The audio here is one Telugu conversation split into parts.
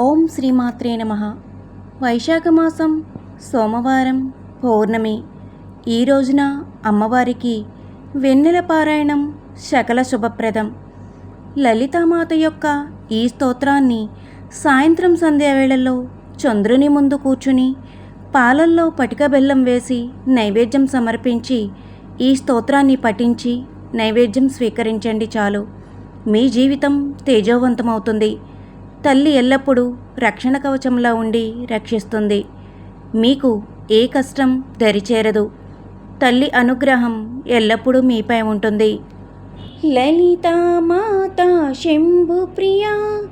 ఓం శ్రీమాత్రే నమ. వైశాఖ మాసం సోమవారం పౌర్ణమి. ఈ రోజున అమ్మవారికి వెన్నెల పారాయణం శకల శుభప్రదం. లలితామాత యొక్క ఈ స్తోత్రాన్ని సాయంత్రం సంధ్యావేళల్లో చంద్రుని ముందు కూర్చుని పాలల్లో పటిక బెల్లం వేసి నైవేద్యం సమర్పించి ఈ స్తోత్రాన్ని పఠించి నైవేద్యం స్వీకరించండి చాలు. మీ జీవితం తేజోవంతమవుతుంది. తల్లి ఎల్లప్పుడూ రక్షణ కవచంలా ఉండి రక్షిస్తుంది. మీకు ఏ కష్టం దరిచేరదు. తల్లి అనుగ్రహం ఎల్లప్పుడూ మీపై ఉంటుంది. లలితా మాత శంభు ప్రియా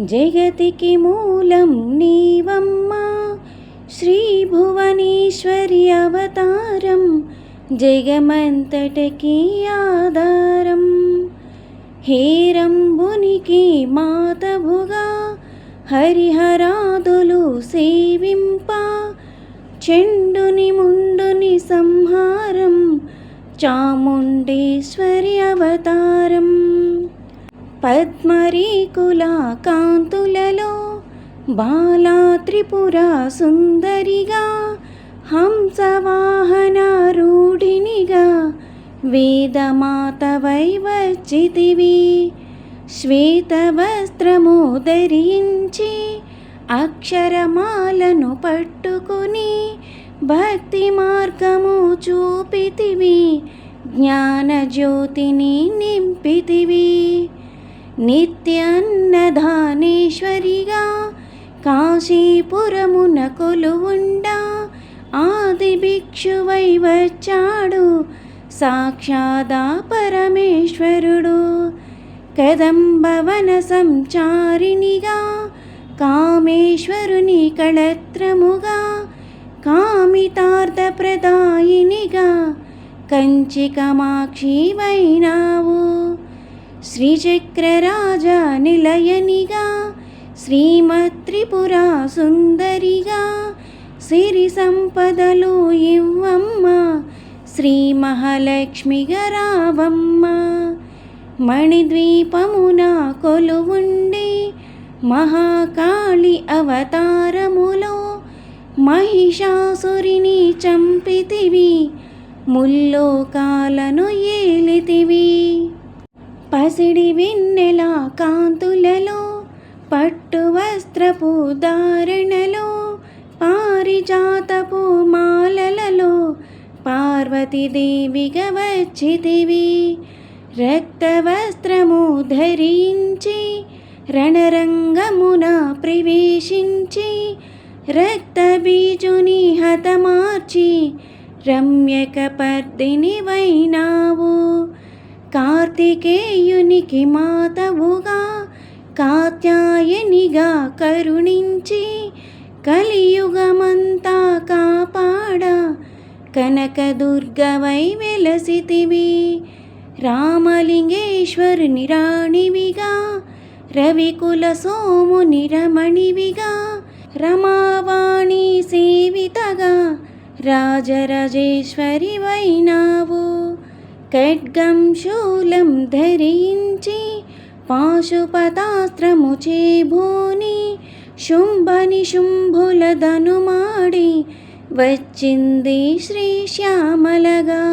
జగతికి మూలం నీవమ్మా. శ్రీ భువనేశ్వరి అవతారం జగమంతటకి ఆధారం. హేరంబునికి మాతభుగా హరిహరాదులు సేవింప. చెండుని ముండుని సంహారం చాముండేశ్వరి అవతారం. పద్మరీకుల కాంతులలో బాలా త్రిపుర సుందరిగా హంసవాహనారూఢినిగా వేదమాత వైవచ్చితివి శ్వేతవస్త్రము ధరించి అక్షరమాలను పట్టుకుని భక్తి మార్గము చూపితివి. జ్ఞానజ్యోతిని నింపితివి. నిత్యన్నదానేశ్వరిగా కాశీపురమున కొలువుండా ఆది భిక్షువై వచ్చాడు సాక్షాదా పరమేశ్వరుడు. కదంబవన సంచారిణిగా కామేశ్వరుని కళత్రముగా కామితార్థప్రదాయినిగా కంచి కమాక్షి శ్రీచక్రరాజ నిలయనిగా శ్రీమత్రిపుర సుందరిగా సిరి సంపదలు ఇవ్వమ్మ. శ్రీ మహాలక్ష్మిగా రావమ్మ మణిద్వీపమున కొలువుండి మహాకాళి అవతారములో మహిషాసురిని చంపితివి ముల్లోకాలను ఏలితివి. పసిడి వెన్నెల కాంతులలో పట్టు వస్త్రపు ధారణలో పారిజాతపు మాలలలో పార్వతీదేవిగా వచ్చితివి రక్తవస్త్రము ధరించి రణరంగమున ప్రవేశించి రక్తబీజుని హతమార్చి రమ్యక పర్దిని వైనావు. కార్తికేయునికి మాతవుగా కాత్యాయనిగా కరుణించి కలియుగమంతా కాపాడ కనకదుర్గవై వెలసితివి. రామలింగేశ్వరుని రాణివిగా. రవికుల సోముని రమణివిగా. రమావాణి సేవితగా. రాజరాజేశ్వరి వైనావు. ఖడ్గం శూలం ధరించి పాశుపతాస్త్రము చేభూని. శుంభని శుంభుల ధనుమాడి వచ్చింది శ్రీ శ్యామలగా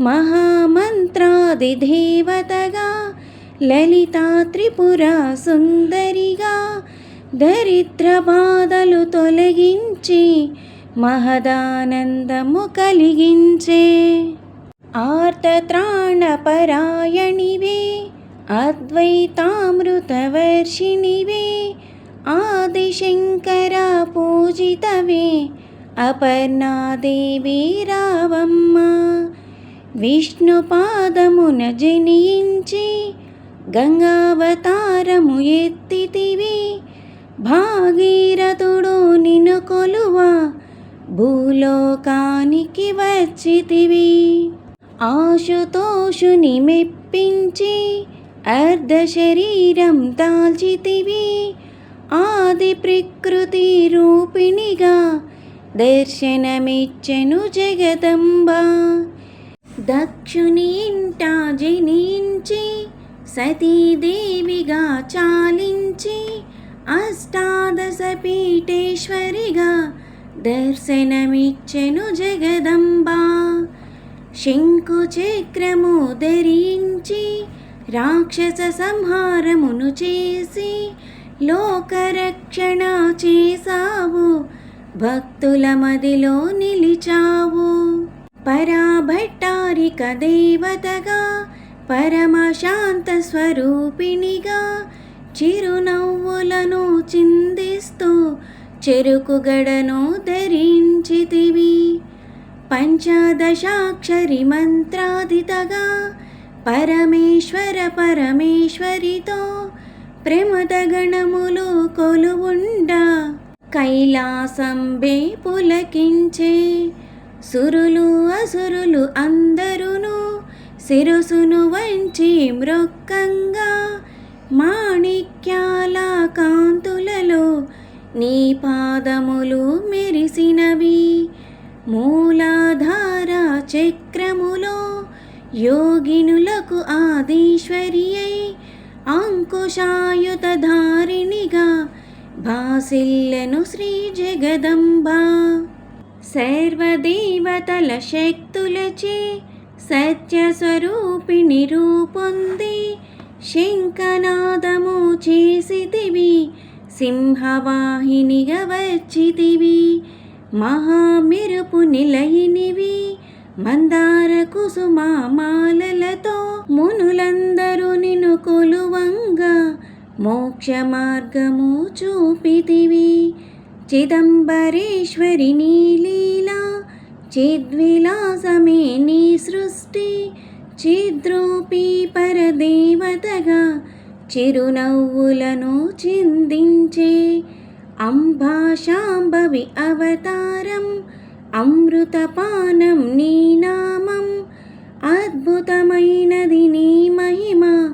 మహామంత్రాది దేవతగా లలితా త్రిపుర సుందరిగా దరిద్ర బాధలు తొలగించి మహదానందము కలిగించే. ఆర్తత్రాణపరాయణివే అద్వైతామృతవర్షిణివే ఆదిశంకర పూజితవే అపర్ణాదేవి రావమ్మ విష్ణుపాదమున జనించి గంగావతారము ఎత్తితివి. భాగీరథుడు నిన్ను కొలువ భూలోకానికి వచ్చితివి. ఆశుతోషుని మెప్పించి అర్ధ శరీరం దాల్చితివి. ఆది ప్రకృతి రూపిణిగా దర్శనమిచ్చెను జగదంబ. దక్షుని ఇంట జనించి సతీదేవిగా చాలించి అష్టాదశ పీఠేశ్వరిగా దర్శనమిచ్చెను జగదంబా. శంకు చక్రము ధరించి రాక్షస సంహారమును చేసి లోకరక్షణ చేసావు భక్తుల మదిలో నిలిచావు. పరాభట్టారిక దేవతగా పరమశాంత స్వరూపిణిగా చిరునవ్వులను చిందిస్తూ చెరుకుగడను ధరించితివి. పంచదశాక్షరి మంత్రాదితగా పరమేశ్వర పరమేశ్వరితో ప్రమద గణములు కొలువుండ. కైలాసంబే పులకించే సురులు అసురులు అందరును శిరసును వంచి మృక్కంగా మాణిక్యాల కాంతులలో నీ పాదములు మెరిసినవి. మూలాధార చక్రములో యోగినులకు ఆదీశ్వరి అయి భాసిల్లెను శ్రీ జగదంబా. సర్వదేవతల శక్తులచే సత్యస్వరూపిణి రూపొంది. శంఖనాదము చేసితివి సింహవాహినిగా వచ్చితివి. మహామెరుపు నిలయినివి మందార కుసుమాలతో మునులందరూ నిన్ను కొలువంగా. మోక్ష మార్గము చూపితివి చిదంబరేశ్వరి నీలీలా చిద్విలాసమే నీ సృష్టి. చిద్రూపీ పరదేవతగా చిరునవ్వులను చిందించే అంబాశాంభవి అవతారం అమృతపానం నీ నామం. అద్భుతమైనది నీ మహిమ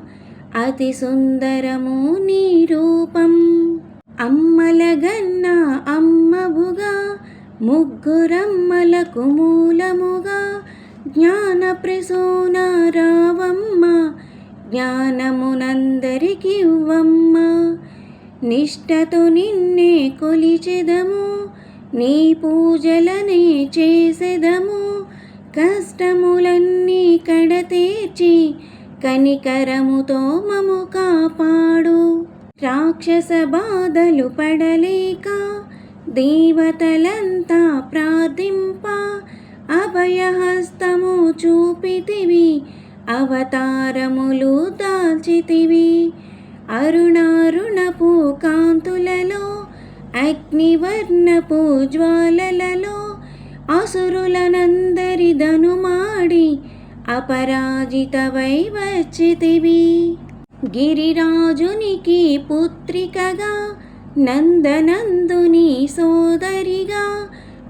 అతి సుందరము నీ రూపం. అమ్మలగన్న అమ్మవుగా ముగ్గురమ్మలకు మూలముగా. జ్ఞాన ప్రసూన రావమ్మ జ్ఞానమునందరికి ఇవ్వమ్మ. నిష్టతో నిన్నే కొలిచెదము నీ పూజలనే చేసెదము. కష్టములన్నీ కడతీర్చి కనికరముతో మము కాపాడు. రాక్షస బాధలు పడలేక దేవతలంతా ప్రార్థింప. అభయహస్తము చూపితివి అవతారములు దాల్చితివి. అరుణారుణపు కాంతులలో అగ్నివర్ణపు జ్వాలలలో అసురులనందరి ధనుమాడి అపరాజితవై వచ్చితివి గిరిరాజునికి పుత్రికగా నందనందుని సోదరిగా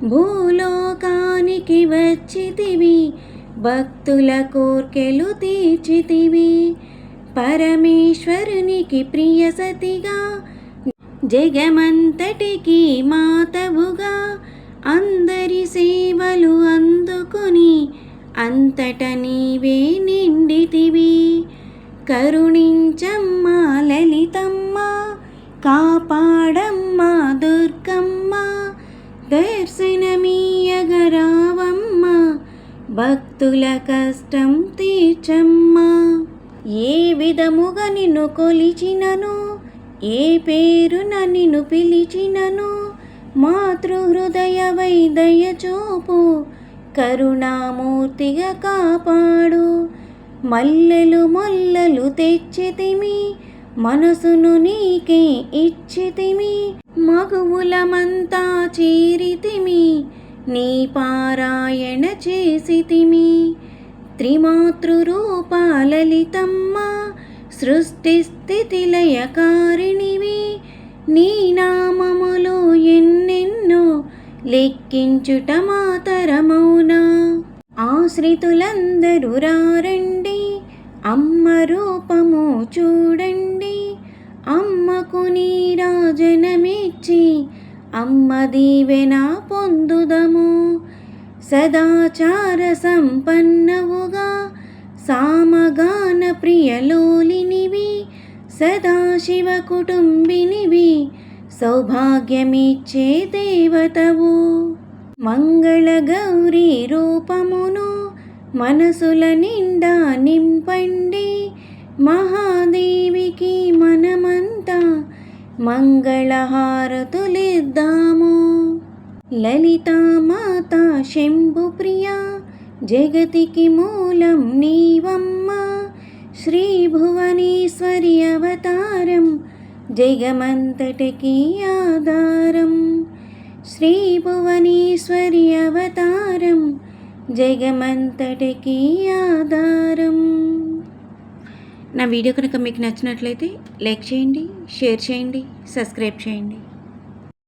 భూలోకానికి వచ్చితివి భక్తుల కోర్కెలు తీర్చితివి. పరమేశ్వరునికి ప్రియ సతిగా జగమంతటికి మాతవుగా అందరి సేవలు అందుకుని అంతట నీవే నిండితివి. కరుణించమ్మా లలితమ్మ కాపాడమ్మ దుర్గమ్మ దర్శనమీయగరావమ్మ భక్తుల కష్టం తీర్చమ్మా. ఏ విధముగా నిన్ను కొలిచినను ఏ పేరున నిన్ను పిలిచినను మాతృహృదయ వైదయ చూపు కరుణామూర్తిగా కాపాడు. మల్లెలు మొల్లలు తెచ్చితిమి మనసును నీకే ఇచ్చితిమి. మగువులమంతా చీరితిమి నీ పారాయణ చేసితిమి. త్రిమాతృరూపాలలితమ్మ సృష్టి స్థితి లయకారిణివి నీ నామములు ఎన్నెన్నో లెక్కించుట మాతరమౌనా? ఆశ్రితులందరూ రారండి. అమ్మ రూపము చూడండి. అమ్మకు నీరాజనమిచ్చి అమ్మ దీవెన పొందుదము. సదాచార సంపన్నవుగా సామగాన ప్రియలోలినివి సదాశివ కుటుంబినివి సౌభాగ్యమిచ్చే దేవతవు మంగళగౌరీ రూపమును మనసుల నిండా నింపండి. మహాదేవికి మనమంతా మంగళహారతులిద్దాము. లలితామాత శంభుప్రియ జగతికి మూలం నీవమ్మ. శ్రీ జగమంతటికి ఆధారం. శ్రీ భువనేశ్వరి అవతారం జగమంతటికి ఆధారం. నా వీడియో కనుక మీకు నచ్చినట్లయితే లైక్ చేయండి షేర్ చేయండి సబ్స్క్రైబ్ చేయండి.